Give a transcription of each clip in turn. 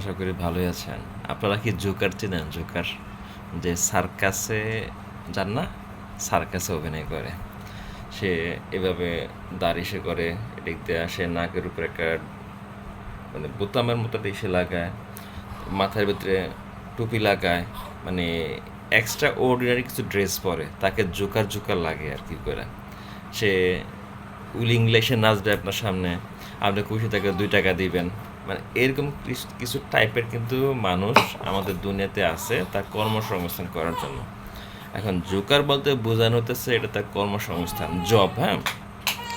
আশা করি ভালোই আছেন। আপনারা কি জোকার চেনেন? জোকার যে সার্কাসে যান না? সার্কাসে অভিনয় করে। সে এভাবে দাড়ি সে করে, এদিক দিয়ে আসে, নাকের উপরে একটা মানে বোতামের মতো সে লাগায়, মাথার ভিতরে টুপি লাগায় মানে এক্সট্রা অর্ডিনারি কিছু ড্রেস পরে, তাকে জোকার জোকার লাগে আর কি করে। সে উইল ইংলিশে নাচবে আপনার সামনে, আপনি খুশি তাকে দুই টাকা দিবেন। মানে এরকম কিছু- টাইপের কিন্তু মানুষ আমাদের দুনিয়াতে আছে তার কর্মসংস্থান করার জন্য। এখন জোকার বলতে বোঝানো হতেছে এটা তার কর্মসংস্থান জব হ্যাঁ?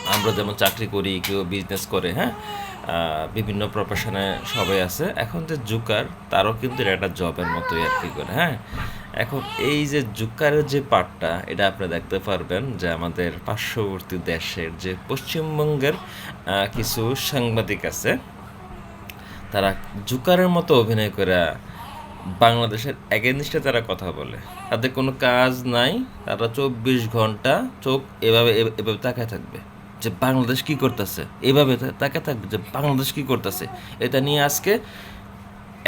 আমরা যেমন চাকরি করি, কেউ বিজনেস করে হ্যাঁ? বিভিন্ন প্রফেশনে সবাই আছে। এখন যে জুকার তারও কিন্তু একটা জবের মতোই আর কি করে হ্যাঁ? এখন এই যে জুকারের যে পার্টটা এটা আপনি দেখতে পারবেন যে আমাদের পার্শ্ববর্তী দেশের যে পশ্চিমবঙ্গের কিছু সাংবাদিক আছে তারা জুকারের মতো অভিনয় করে বাংলাদেশের এগেনস্টে তারা কথা বলে। তাদের কোনো কাজ নাই, তারা চব্বিশ ঘণ্টা চোখ এভাবে এভাবে তাকায় থাকবে যে বাংলাদেশ কি করতেছে? এভাবে তাকায় থাকবে যে বাংলাদেশ কি করতেছে? এটা নিয়ে আজকে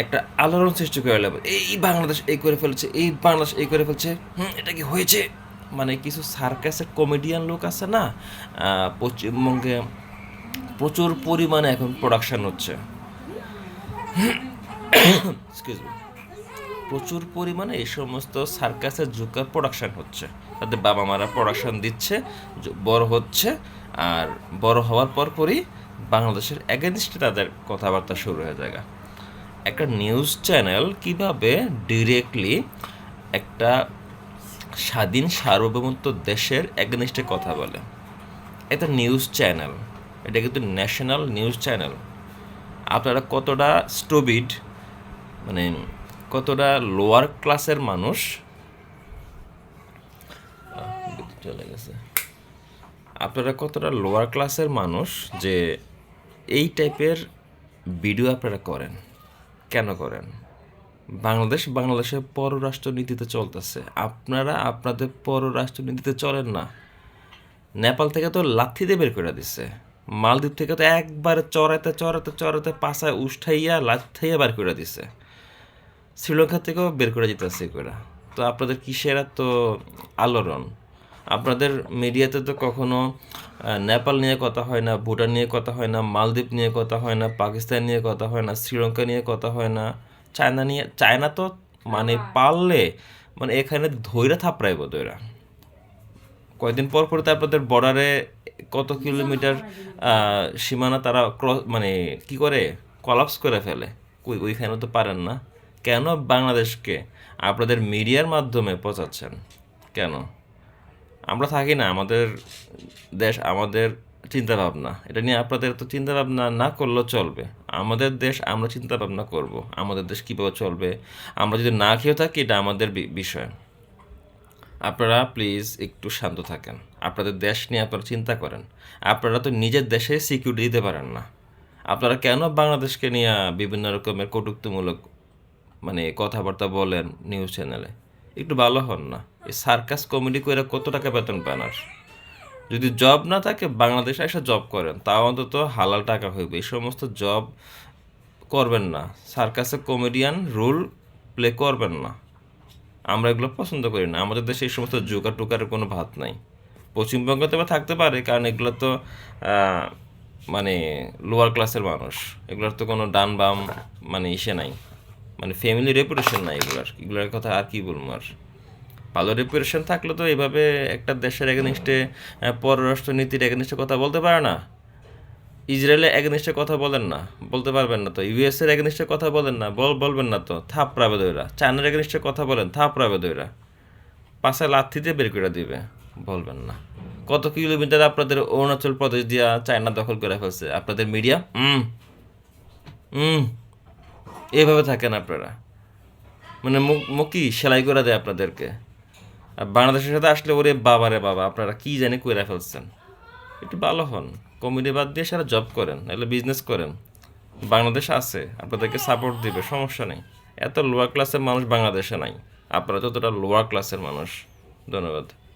একটা আলোড়ন সৃষ্টি করে লাগবে এই বাংলাদেশ এই করে ফেলছে, এই বাংলাদেশ এই করে ফেলছে, হুম, এটা কি হয়েছে? মানে কিছু সার্কাসের কমেডিয়ান লোক আছে না পশ্চিমবঙ্গে প্রচুর পরিমাণে এখন প্রোডাকশন হচ্ছে। এক্সকিউজ মি প্রচুর পরিমাণে এই সমস্ত সার্কাসের জুকার প্রোডাকশান হচ্ছে। তাদের বাবা মারা প্রোডাকশান দিচ্ছে বড় হচ্ছে, আর বড় হওয়ার পর পরই বাংলাদেশের এগেনস্টে তাদের কথাবার্তা শুরু হয়ে যায় একটা নিউজ চ্যানেল কীভাবে ডিরেক্টলি একটা স্বাধীন সার্বভৌমত্ব দেশের এগেনস্টে কথা বলে। এটা নিউজ চ্যানেল এটা কিন্তু ন্যাশনাল নিউজ চ্যানেল আপনারা কতটা স্টুবিড মানে কতটা লোয়ার ক্লাসের মানুষ? চলে গেছে আপনারা কতটা লোয়ার ক্লাসের মানুষ যে এই টাইপের ভিডিও আপনারা করেন? কেন করেন? বাংলাদেশ, বাংলাদেশের পররাষ্ট্রনীতিতে চলতেছে। আপনারা আপনাদের পররাষ্ট্রনীতিতে চলেন না। নেপাল থেকে তো লাথি দিয়ে বের করে দিচ্ছে মালদ্বীপ থেকে তো একবার চড়াতে চড়াতে চড়াতে পাশায় উষ্ঠাইয়া লাথাইয়া বার করে দিছে। শ্রীলঙ্কা থেকেও বের করে দিতেছে করে তো আপনাদের কিসের তো আলোড়ন? আপনাদের মিডিয়াতে তো কখনো নেপাল নিয়ে কথা হয় না ভুটান নিয়ে কথা হয় না মালদ্বীপ নিয়ে কথা হয় না পাকিস্তান নিয়ে কথা হয় না শ্রীলঙ্কা নিয়ে কথা হয় না চায়না নিয়ে চায়না তো মানে পারলে মানে এখানে ধৈরা থাপড়াইব দৈরা কয়েকদিন পর পর তো আপনাদের বর্ডারে কত কিলোমিটার সীমানা তারা ক্রস মানে কি করে? কলাপস করে ফেলে। ওই ওইখানে তো পারেন না। কেন বাংলাদেশকে আপনাদের মিডিয়ার মাধ্যমে পচাচ্ছেন? কেন? আমরা থাকি না আমাদের দেশ আমাদের চিন্তা ভাবনা এটা নিয়ে আপনাদের তো চিন্তা ভাবনা না করলেও চলবে। আমাদের দেশ আমরা চিন্তা ভাবনা করব। আমাদের দেশ কীভাবে চলবে? আমরা যদি না খেয়েও থাকি এটা আমাদের বি- বিষয়। আপনারা প্লিজ একটু শান্ত থাকেন। আপনাদের দেশ নিয়ে আপনারা চিন্তা করেন। আপনারা তো নিজের দেশে সিকিউরিটি দিতে পারেন না। আপনারা কেন বাংলাদেশকে নিয়ে বিভিন্ন রকমের কটুক্তিমূলক মানে কথাবার্তা বলেন নিউজ চ্যানেলে একটু ভালো হন না। এই সার্কাস কমেডি করে কত টাকা বেতন পান আর? যদি জব না থাকে, বাংলাদেশে এসে জব করেন, তাও অন্তত হালাল টাকা হইবে। এই সমস্ত জব করবেন না। সার্কাসে কমেডিয়ান রোল প্লে করবেন না। আমরা এগুলো পছন্দ করি না। আমাদের দেশে এই সমস্ত জোকার টোকারের কোনো ভাত নাই। পশ্চিমবঙ্গে তো বা থাকতে পারে, কারণ এগুলো তো মানে লোয়ার ক্লাসের মানুষ। এগুলোর তো কোনো ডান বাম মানে ইসে নাই। মানে ফ্যামিলি রেপুটেশন নাই এগুলার। এগুলোর কথা আর কি বলব আর? ভালো রেপুটেশন থাকলে তো এভাবে একটা দেশের এগেনিস্টে পররাষ্ট্র নীতির এগেনিস্টে কথা বলতে পারে না। ইসরায়েলের এগেনিস্টে কথা বলেন না, বলতে পারবেন না তো। ইউএস এর এগেনিস্টে কথা বলেন না, বল বলবেন না তো। থাপ রাবে দইরা চায়নার এগেনিস্টে কথা বলেন থাপ রাবে দইরা। পাশে লাথি দিয়ে বের করে দিবে। বলবেন না। কত কিলোমিটার আপনাদের অরুণাচল প্রদেশ দিয়া চায়না দখল করে ফেলছে? আপনাদের মিডিয়া? হুম হুম এইভাবে থাকেন আপনারা। মানে মুখ সেলাই করে দেয় আপনাদেরকে। আর বাংলাদেশের সাথে আসলে ওরে বাবা রে বাবা, আপনারা কি জানি কইরা ফেলছেন। একটু ভালো হন। কমেডি বাদ দিয়ে সারা জব করেন, নাহলে বিজনেস করেন। বাংলাদেশ আছে, আপনাদেরকে সাপোর্ট দিবে, সমস্যা নেই। এত লোয়ার ক্লাসের মানুষ বাংলাদেশে নাই। আপনারা যতটা লোয়ার ক্লাসের মানুষ, ধন্যবাদ।